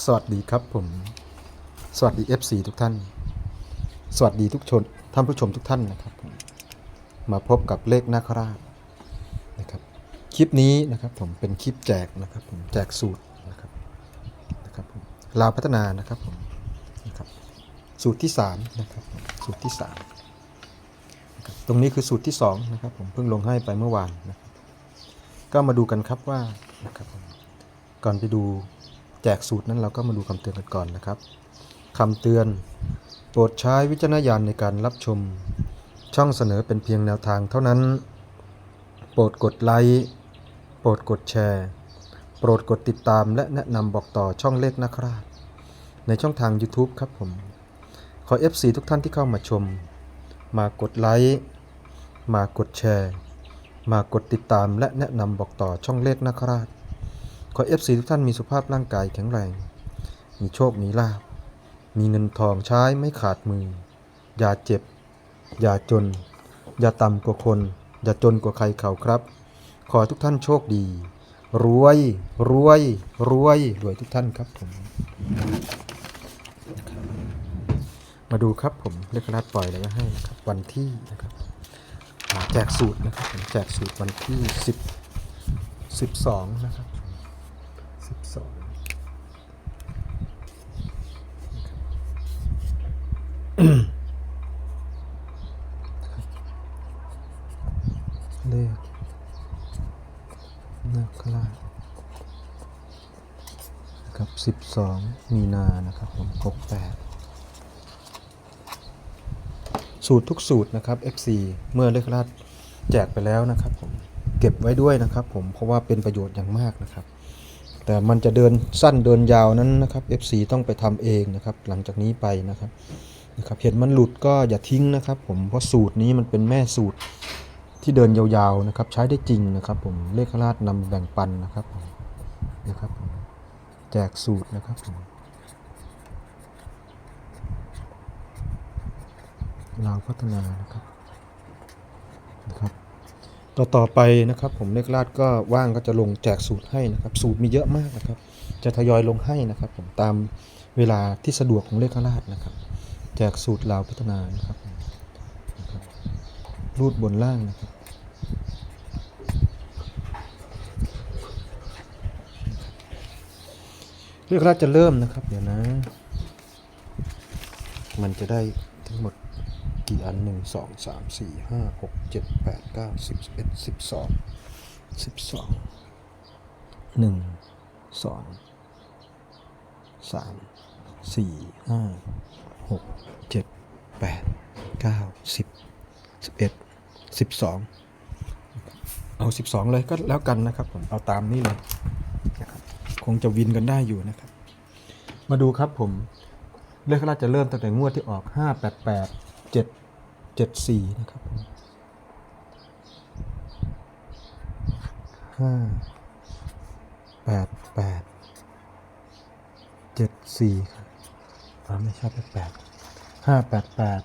สวัสดีครับผม สวัสดี FC ทุกท่าน สวัสดีทุกชนท่านผู้ชมทุกท่านนะครับผมมาพบกับเลขนาคราชนะครับ คลิปนี้นะครับผมเป็นคลิปแจกนะครับผมแจกสูตรนะครับนะครับผมลาวพัฒนานะครับผมนะครับสูตรที่3นะครับผมสูตรที่3นะครับตรงนี้คือสูตรที่2นะครับผมเพิ่งลงให้ไปเมื่อวานนะครับก็มาดูกันครับว่านะครับผมก่อนไปดู แจกสูตรนั้นเราก็มาดูคำเตือนกันก่อนนะครับคำเตือน โปรดใช้วิจารณญาณในการรับชม ช่องเสนอเป็นเพียงแนวทางเท่านั้น โปรดกดไลค์โปรดกดแชร์ โปรดกดติดตามและแนะนำบอกต่อช่องเลขนะครับในช่องทาง YouTube ครับผม ขอ FC ทุกท่านที่เข้ามาชม มากดไลค์มากดแชร์ มากดติดตามและแนะนำบอกต่อช่องเลขนะครับ ขอเอฟซีทุกท่านมีสุขภาพร่างกายแข็งแรง มีโชค มีลาภมีเงินทองใช้ไม่ขาดมือ อย่าเจ็บ อย่าจน อย่าต่ำกว่าคน อย่าจนกว่าใครเขาครับ ขอทุกท่านโชคดี รวย รวย รวย รวยทุกท่านครับผม มาดูครับผมเลขรัดปล่อยแล้วก็ให้นะครับวันที่นะครับแจกสูตรนะครับผมแจกสูตรวันที่ 10 12 นะครับ 12 มีนานะครับผม68 สูตรทุกสูตรนะครับ FC เมื่อเลขราดแจกไปแล้วนะครับผมเก็บไว้ด้วยนะครับผมเพราะว่าเป็นประโยชน์อย่างมากนะครับ แต่มันจะเดินสั้นเดินยาวนั้นนะครับ FC ต้องไปทำเองนะครับ หลังจากนี้ไปนะครับนะครับเห็นมันหลุดก็อย่าทิ้งนะครับ ผมเพราะสูตรนี้มันเป็นแม่สูตรที่เดินยาวๆนะครับ ใช้ได้จริงนะครับ ผมเลขราดนำแบ่งปันนะครับนะครับ แจกสูตรนะครับผมลาวพัฒนานะครับนะครับต่อต่อไปนะครับ ผมเลขลาดก็ว่างก็จะลงแจกสูตรให้นะครับ สูตรมีเยอะมากนะครับ จะทยอยลงให้นะครับ ผมตามเวลาที่สะดวกของเลขลาดนะครับ แจกสูตรลาวพัฒนานะครับรูดบนล่างนะครับ เลขลาจะเริ่มนะครับ เดี๋ยวนะ มันจะได้ทั้งหมดกี่อันหนึ่งสองสามสี่ห้าหกเจ็ดแปดเก้าสิบเอ็ดสิบสองสิบสองหนึ่งสองสามสี่ห้าหกเจ็ดแปดเก้าสิบสิบเอ็ดสิบสองเอาสิบสองเลยก็แล้วกันนะครับผมเอาตามนี้เลย คงจะวินกันได้อยู่นะครับ มาดูครับผมเลขราจะเริ่มตั้งแต่งวดที่ออกห้าแปดแปดเจ็ดเจ็ดสี่นะครับผมห้าแปดแปดเจ็ดสี่ครับอ่าไม่ใช่แปดแปดห้าแปดแปด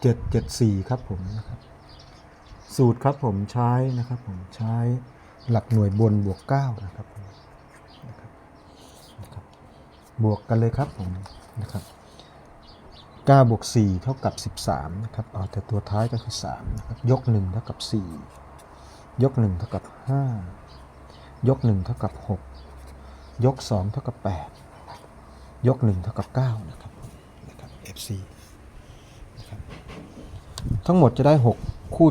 เจ็ดเจ็ดสี่ครับผมนะครับสูตรครับผมใช้นะครับผมใช้หลักหน่วยบนบวกเก้านะครับผมนะครับนะครับ บวกกันเลยครับผมนะครับ9บวก4เท่ากับ 13นะครับเอาแต่ตัวท้ายก็คือ 3 นะครับ ยก 1 เท่ากับ 4 ยก 1 เท่ากับ 5 ยก 1 เท่ากับ 6 ยก 2 เท่ากับ 8 ยก 1 เท่ากับ 9 นะครับนะครับ FC นะครับทั้งหมดจะได้ 6 คู่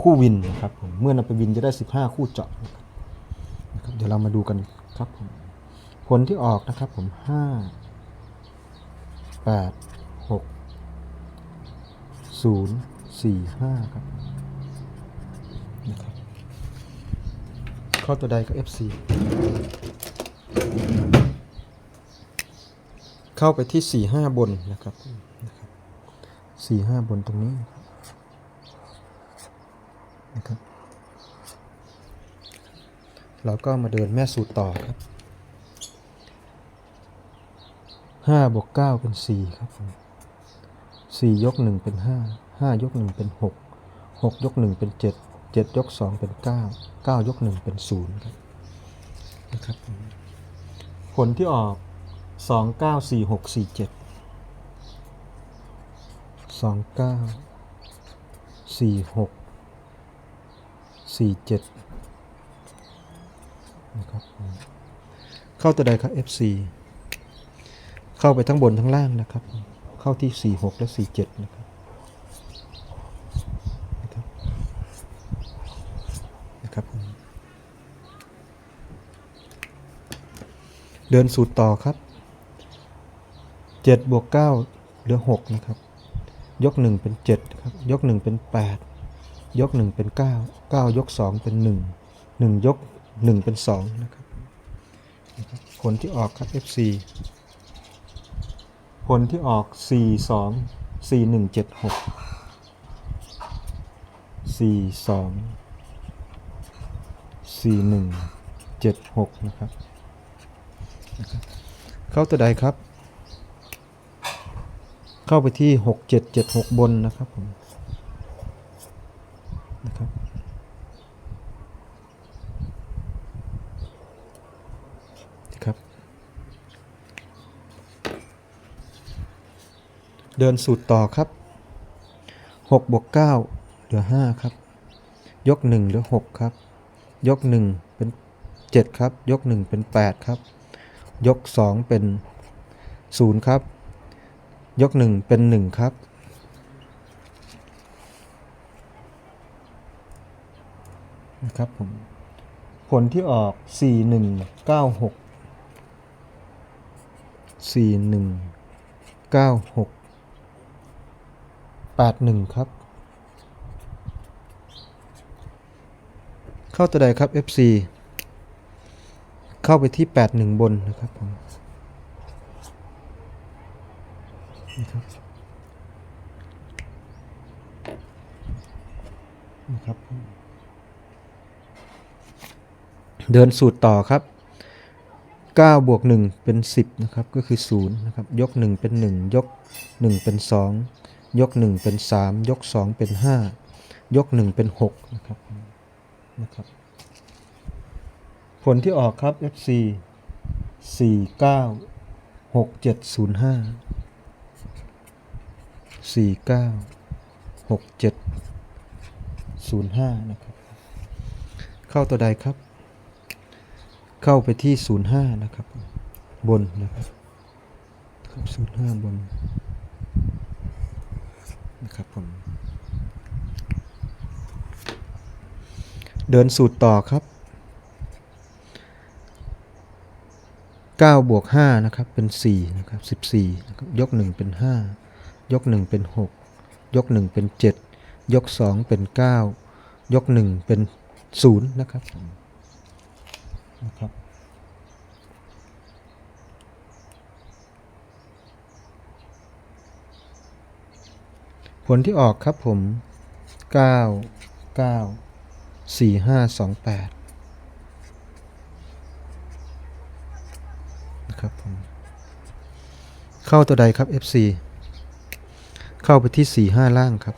คู่วินนะครับผมเมื่อนำไปวินจะได้ 15 คู่เจาะนะครับเดี๋ยวเรามาดูกันครับผม ผลที่ออกนะครับผม5 8หกศูนย์สี่ห้าครับนะครับเข้าตัวใดก็ FC เข้าไปที่สี่ห้าบนนะครับนะครับสี่ห้าบนตรงนี้นะครับ เราก็มาเดินแม่สูตรต่อครับ ห้าบวกเก้าเป็นสี่ครับผมสี่ยกหนึ่งเป็นห้าห้ายกหนึ่งเป็นหกหกยกหนึ่งเป็นเจ็ดเจ็ดยกสองเป็นเก้าเก้ายกหนึ่งเป็นศูนย์ครับนะครับผลที่ออกสองเก้าสี่หกสี่เจ็ดสองเก้าสี่หกสี่เจ็ดนะครับเข้าตัวใดครับ FC เข้าไปทั้งบนทั้งล่างนะครับ เข้าที่ 46 และ 47นะครับนะครับนะครับเดินสูตรต่อครับ 7 บวก 9 เหลือ 6 นะครับ ยก 1 เป็น 7 ครับ ยก 1 เป็น 8 ยก 1 เป็น 9 9 ยก 2 เป็น 1 1 ยก 1 เป็น 2 นะครับนะครับผลที่ออกครับ FC ผลที่ออก 4 2 4 1 7 6 4 2 4 1 7 6 นะครับ เข้าตัวใดครับ เข้าไปที่ 6 7 7 6 บนนะครับผม นะครับ นะครับ เดินสูตรต่อครับ6บวก9เหลือ 5 ครับ ยก 1 เหลือ 6 ครับ ยก 1 เป็น 7 ครับ ยก 1 เป็น 8 ครับ ยก 2 เป็น 0 ครับ ยก 1 เป็น 1 ครับ นะครับผม ผลที่ออก 4 1 9 6 4 1 9 6 8 1 ครับ เข้าตัวใดครับ FC เข้าไปที่ 8 1 บนนะครับผมนะครับนะครับผมเดินสูตรต่อครับ 9 บวก 1 เป็น 10 นะครับ ก็คือ 0 นะครับ ยก 1 เป็น 1 ยก 1 เป็น 2 ยก 1 เป็น 3 ยก 2 เป็น 5 ยก 1 เป็น6นะครับนะครับผลที่ออกครับ FC 4 9 6 7 0 5 4 9 6 7 0 5นะครับเข้าตัวใดครับ เข้าไปที่ 05 นะครับ บนนะครับ05 บน นะครับผม เดินสูตรต่อครับ9บวก5นะครับเป็น4นะครับ14นะครับยก 1 เป็น 5 ยก 1 เป็น 6 ยก 1 เป็น 7 ยก 2 เป็น 9 ยก 1 เป็น0นะครับนะครับ ผลที่ออกครับผม 9 9 4 5 2 8นะครับผม เข้าตัวใดครับ FC เข้าไปที่ 4 5 ล่างครับ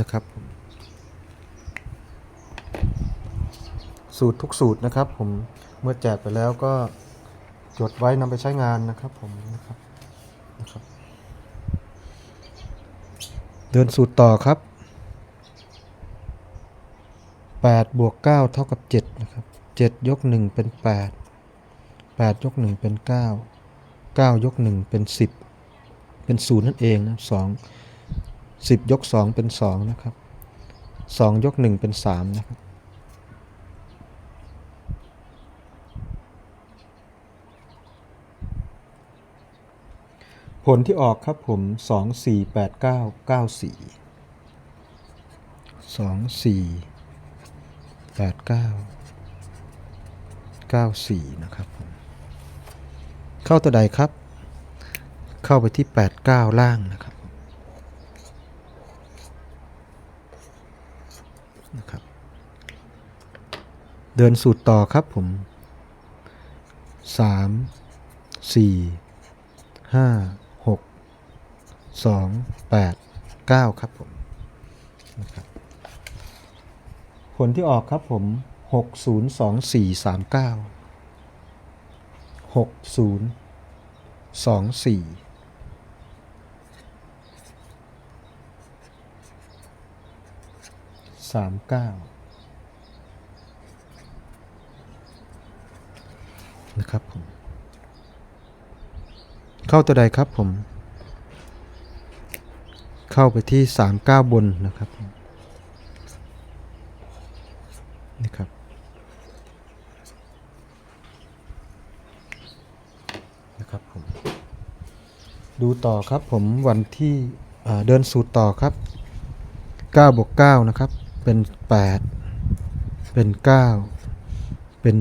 นะครับผมสูตรทุกสูตรนะครับผม เมื่อแจกไปแล้วก็จดไว้นำไปใช้งานนะครับผมนะครับ เดินสูตรต่อครับ8บวก9เท่ากับ7นะครับ7ยก1เป็น 8 8 ยก 1 เป็น 9 9 ยก 1 เป็น 10 เป็น 0 นั่นเองนะ2 10 ยก 2 เป็น 2 นะครับ 2 ยก 1 เป็น 3 นะครับ ผลที่ออกครับผม2 4 8 9 9 4 2 4 8 9 9 4นะครับผมเข้าตัวใดครับ เข้าไปที่8 9ล่างนะครับนะครับ เดินสูตรต่อครับผม 3 4 5 6 2 8 9ครับผมนะครับผลที่ออกครับผม6 0 2 4 3 9หกศูนย์สองสี่สามเก้านะครับผม เข้าตัวใดครับผม เข้าไปที่สามเก้าบนนะครับนี่ครับ นะครับผม ดูต่อครับผมวันที่เดินสูตรต่อครับ9บวก9นะครับ เป็น 8 เป็น 9 เป็น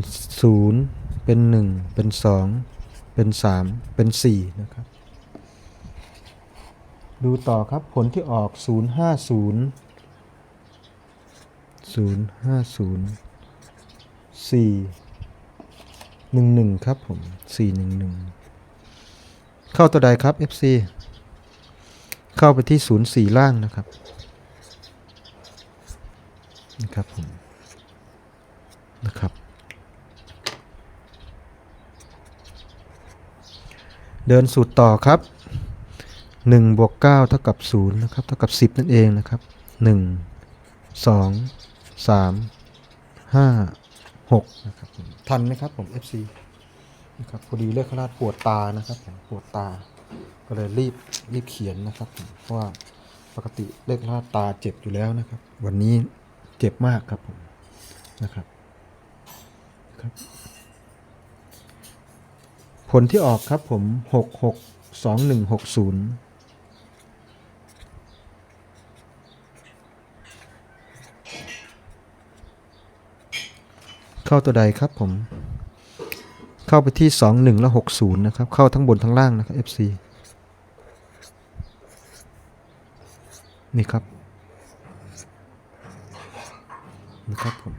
0 เป็น 1 เป็น 2 เป็น 3 เป็น 4 นะครับ ดูต่อครับผลที่ออก 050 050 4 11 ครับผม 411 เข้าตัวใดครับ FC เข้าไปที่ 04 ล่างนะครับนะครับผมนะครับเดินสูตรต่อครับ 1บวก9เท่ากับ0นะครับเท่ากับ 10 นั่นเองนะครับ 1 2 3 5 6นะครับทันไหมครับผม FC นะครับพอดีเลขคณะปวดตานะครับผมปวดตา ก็เลยรีบรีบเขียนนะครับเพราะว่าปกติเลขคณะตาเจ็บอยู่แล้วนะครับ วันนี้เจ็บมากครับผมนะครับครับผลที่ออกครับผม 6 6 2 1 6 0 เข้าตัวใดครับผม เข้าไปที่ 21 และ 60 นะครับ เข้าทั้งบนทั้งล่างนะครับ FC นี่ครับนี่ครับผม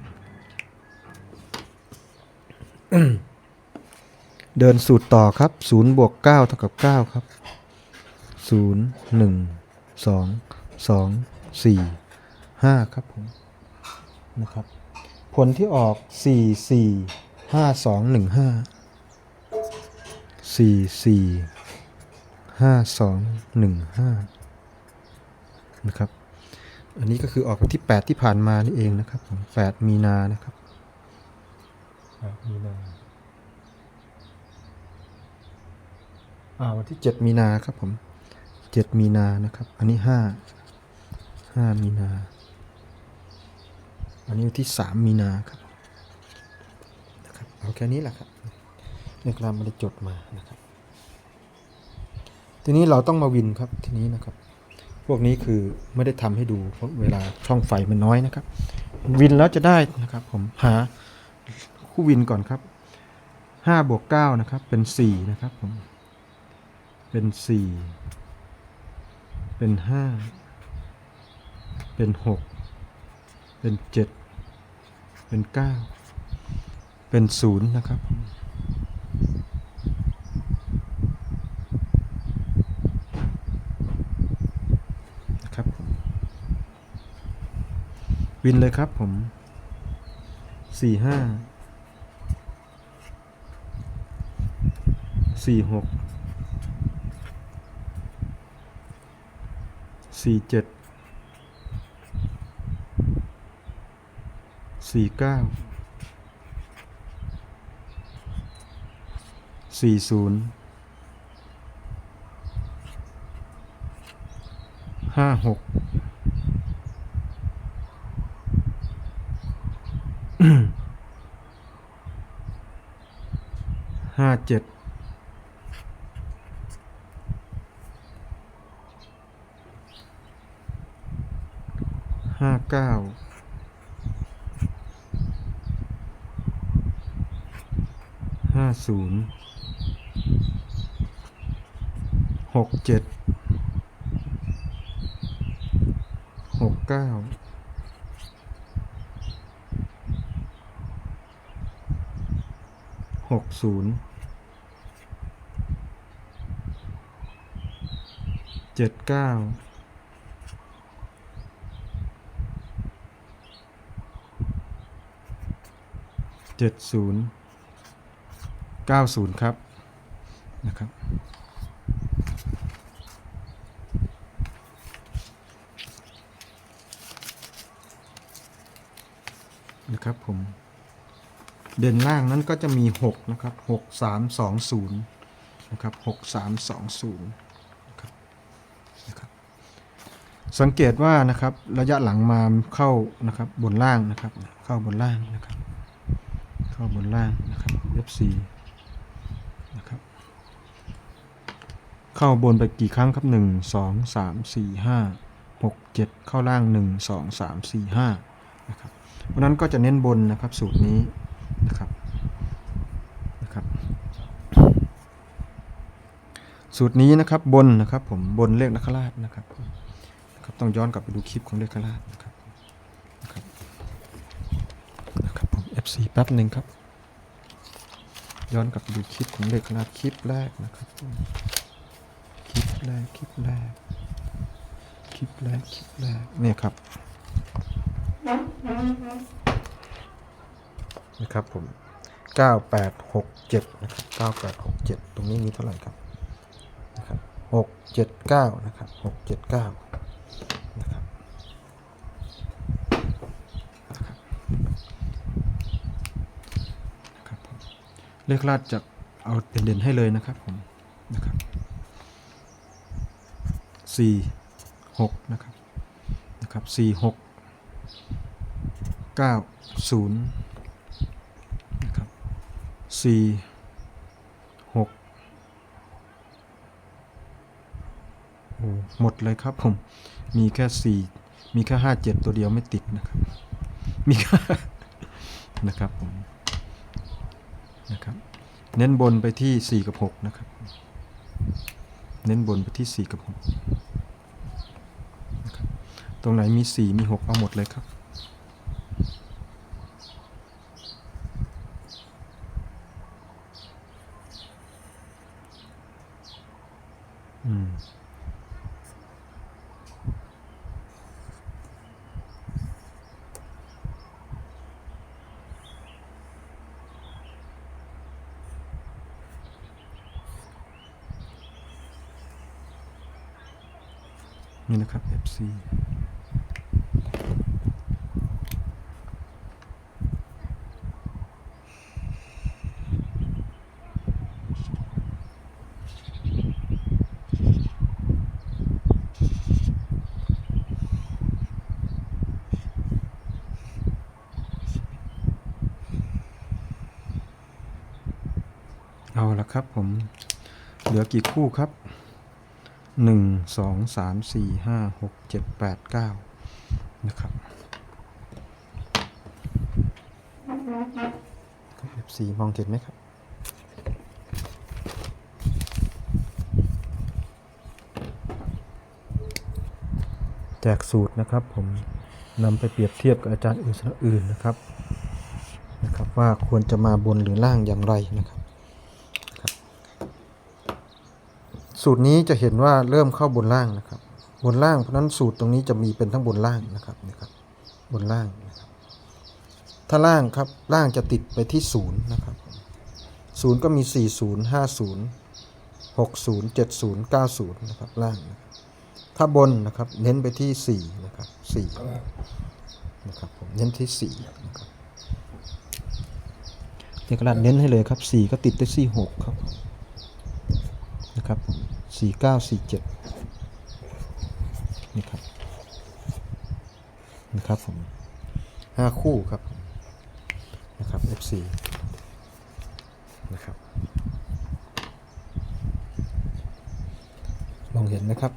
เดินสูตรต่อครับ 0 บวก 9 เท่ากับ 9 ครับ 0 1 2 2 4 5 ครับผม นะครับ ผลที่ออก 4 4 5 2 1 5สี่สี่ห้าสองหนึ่งห้านะครับ อันนี้ก็คือออกวันที่แปดที่ผ่านมานี่เองนะครับผมแปดมีนานะครับแปดมีนาอ่าวันที่เจ็ดมีนาครับผมเจ็ดมีนานะครับ อันนี้ห้าห้ามีนา อันนี้ที่สามมีนาครับนะครับเอาแค่นี้แหละครับในกรามไม่ได้จดมานะครับ ทีนี้เราต้องมาวินครับทีนี้นะครับ พวกนี้คือไม่ได้ทำให้ดูเพราะเวลาช่องไฟมันน้อยนะครับ วินแล้วจะได้นะครับ ผมหาคู่วินก่อนครับห้าบวกเก้านะครับ เป็นสี่นะครับผมเป็นสี่เป็นห้าเป็นหก เป็นเจ็ดเป็นเก้าเป็นศูนย์นะครับ นะครับผมวินเลยครับผมสี่ห้าสี่หกสี่เจ็ด สี่เก้าสี่ศูนย์ห้าหกห้าเจ็ดห้าเก้า ห้า ศูนย์หกเจ็ดหกเก้าหกศูนย์เจ็ดเก้าเจ็ดศูนย์ เก้าศูนย์ครับนะครับนะครับผมเด่นล่างนั้นก็จะมี 6 นะครับ 6 3 2 0 นะครับ 6 3 2 0นะครับนะครับ สังเกตว่านะครับระยะหลังมาเข้านะครับบนล่างนะครับ เข้าบนล่างนะครับ เข้าบนล่างนะครับ F4 นะครับ เข้าบนไปกี่ครั้งครับ 1 2 3 4 5 6 7 เข้าล่าง 1 2 3 4 5นะครับเพราะนั้นก็จะเน้นบนนะครับสูตรนี้นะครับนะครับ สูตรนี้นะครับบนนะครับผมบนเลขนักราชนะครับนะครับต้องย้อนกลับไปดูคลิปของเลขนักราชนะครับนะครับนะครับผม FC แป๊บหนึ่งครับย้อนกลับไปดูคลิปของเลขนักราชคลิปแรกนะครับ แรกคลิปแรกคลิปแรกคลิปแรกเนี่ยครับนะครับผม 9867 นะครับ 9867 ตรงนี้มีเท่าไหร่ครับนะครับ 679 นะครับ 679 นะครับนะครับเลขลาดจะเอาเด่นๆให้เลยนะครับผม นะครับ 4 6 นะครับ นะครับ 4 6 9 0 นะครับสี่หกโอ้หมดเลยครับผม มีแค่สี่มีแค่ห้าเจ็ดตัวเดียวไม่ติดนะครับ มีแค่นะครับผมนะครับ เน้นบนไปที่สี่กับหกนะครับ เน้นบนไปที่สี่กับหก ตรงไหนมีสี่มีหกเอาหมดเลยครับ อืมนี่นะครับ FC ครับผม เหลือกี่คู่ครับหนึ่งสองสามสี่ห้าหกเจ็ดแปดเก้านะครับ F4 มองเห็นไหมครับแจกสูตรนะครับผมนำไปเปรียบเทียบกับอาจารย์อื่นอื่นนะครับนะครับ ว่าควรจะมาบนหรือล่างอย่างไรนะครับ สูตรนี้จะเห็นว่าเริ่มเข้าบนล่างนะครับ บนล่างเพราะนั้นสูตรตรงนี้จะมีเป็นทั้งบนล่างนะครับนะครับ บนล่างนะครับ ถ้าล่างครับล่างจะติดไปที่ศูนย์นะครับศูนย์ก็มี 4 0 5 0 60 70 90 นะครับ ล่างถ้าบนนะครับ เน้นไปที่ 4 นะครับ4นะครับผมเน้นที่4นะครับเอกลักษณ์เน้นให้เลยครับ 4 ก็ติดด้วย4 6ครับนะครับผม 4947นี่ครับนะครับผมห้าคู่ครับนะครับ FC นะครับลองเห็นนะครับ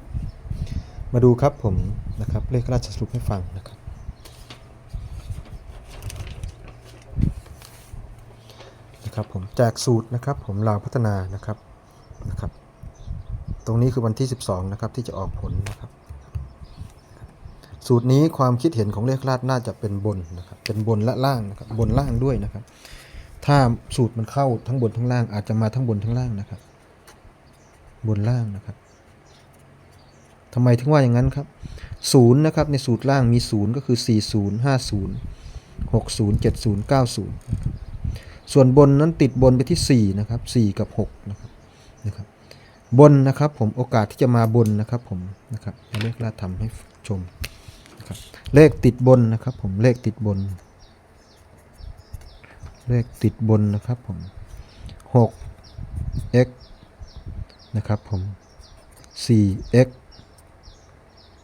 มาดูครับผมนะครับเลขราชสรุปให้ฟังนะครับนะครับผมแจกสูตรนะครับผมลาวพัฒนานะครับ รงนี้คือวันที่ 12 นะครับ ที่จะออกผลนะครับ สูตรนี้ความคิดเห็นของเลขลาดน่าจะเป็นบนนะครับ เป็นบนและล่างนะครับ บนล่างด้วยนะครับ ถ้าสูตรมันเข้าทั้งบนทั้งล่าง อาจจะมาทั้งบนทั้งล่างนะครับ บนล่างนะครับทำไมถึงว่าอย่างนั้นครับศูนย์นะครับในสูตรล่างมีศูนย์ก็คือ 40 50 60 70 90 ส่วนบนนั้นติดบนไปที่ 4 นะครับ 4 กับ6นะครับนะครับ บนนะครับผมโอกาสที่จะมาบนนะครับผมนะครับเลขล่าทำให้ชมนะครับเลขติดบนนะครับผมเลขติดบน เลขติดบนนะครับผม6 x นะครับผม 4x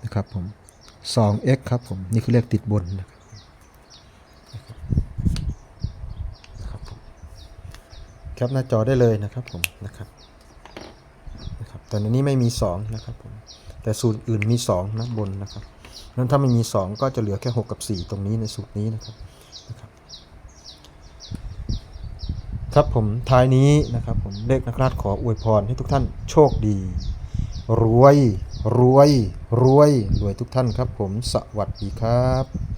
นะครับผม 2x ครับผมนี่คือเลขติดบนนะครับครับหน้าจอได้เลยนะครับผมนะครับ แต่ในนี้ไม่มี2นะครับผมแต่สูตรอื่นมี2นะบนนะครับนั้นถ้าไม่มี 2 ก็จะเหลือแค่ 6 กับ 4 ตรงนี้ในสูตรนี้นะครับนะครับ ครับผมท้ายนี้นะครับผมเลขนักราชขออวยพรให้ทุกท่านโชคดี รวยรวยรวยรวยทุกท่านครับผมสวัสดีครับ